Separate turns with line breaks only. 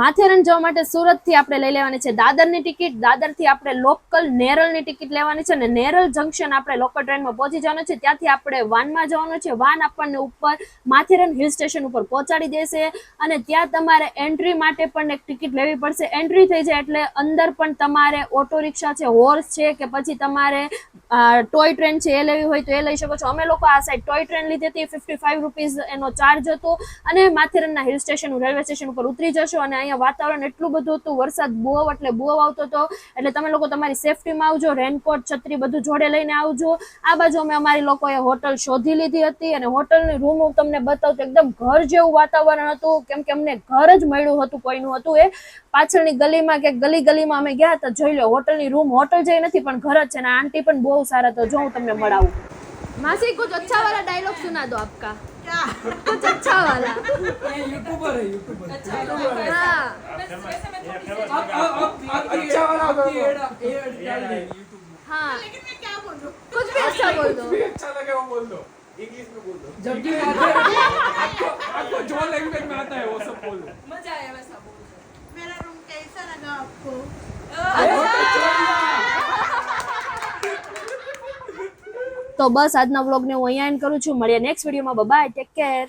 માથેરન જવા માટે સુરતથી આપણે લઈ લેવાની છે દાદરની ટિકિટ. દાદરથી આપણે લોકલ નેરળની ટિકિટ લેવાની છે અને નેરલ જંકશન આપણે લોકલ ટ્રેનમાં પહોંચી જવાનું છે. ત્યાંથી આપણે વાનમાં જવાનું છે. વાન આપણને ઉપર માથેરન હિલ સ્ટેશન ઉપર પહોંચાડી દેશે અને ત્યાં તમારે એન્ટ્રી માટે પણ એક ટિકિટ લેવી પડશે. એન્ટ્રી થઈ જાય એટલે અંદર પણ તમારે ઓટો રિક્ષા છે, હોર્સ છે કે પછી તમારે ટોય ટ્રેન છે, એ લેવી હોય તો એ લઈ શકો છો. અમે લોકો આ સાઈડ ટોય ટ્રેન લીધી હતી ફિફ્ટી ફાઈવ રૂપીઝ એનો ચાર્જ હતો અને માથેરનના હિલ સ્ટેશન રેલવે સ્ટેશન ઉપર ઉતરી જશો અને અહીંયા વાતાવરણ એટલું બધું હતું, વરસાદ બહુ એટલે બહુ આવતો હતો. એટલે તમે લોકો તમારી સેફટીમાં આવજો રેનકોટ છત્રી બધું જોડે લઈને આવજો. આ બાજુ અમે અમારી લોકોએ હોટલ શોધી લીધી હતી અને હોટલની રૂમ હું તમને બતાવું એકદમ ઘર જેવું વાતાવરણ હતું. કેમ કે અમને ઘર જ મળ્યું હતું, કોઈનું હતું એ. પાછળની ગલીમાં કે ગલી ગલીમાં અમે ગયા હતા, જોઈ લો હોટલની રૂમ હોટલ જઈ નથી, પણ ઘર જ છે અને આંટી પણ બહુ સારા તો જો હું તમને મળાવું માસી કુછ અચ્છા વાલા ડાયલોગ સુના દો આપકા कुछ अच्छा वाला
ये यूट्यूबर है यूट्यूबर
हाँ
अब अब अब अब अच्छा वाला आपकी एड एड डाल दे यूट्यूब में
हाँ कुछ भी अच्छा बोल दो
भी अच्छा लगे वो बोल दो इंग्लिश में बोल दो जब भी आते हैं आपको आपको जो लैंग्वेज में आता है वो सब बोल दो
मजा आया वैसा बोल के
मेरा रूम कैसा लगा आपको
તો બસ આજના વ્લોગને હું અહીંયા એન્ડ કરું છું. મળીએ નેક્સ્ટ વિડીયોમાં બાય ટેક કેર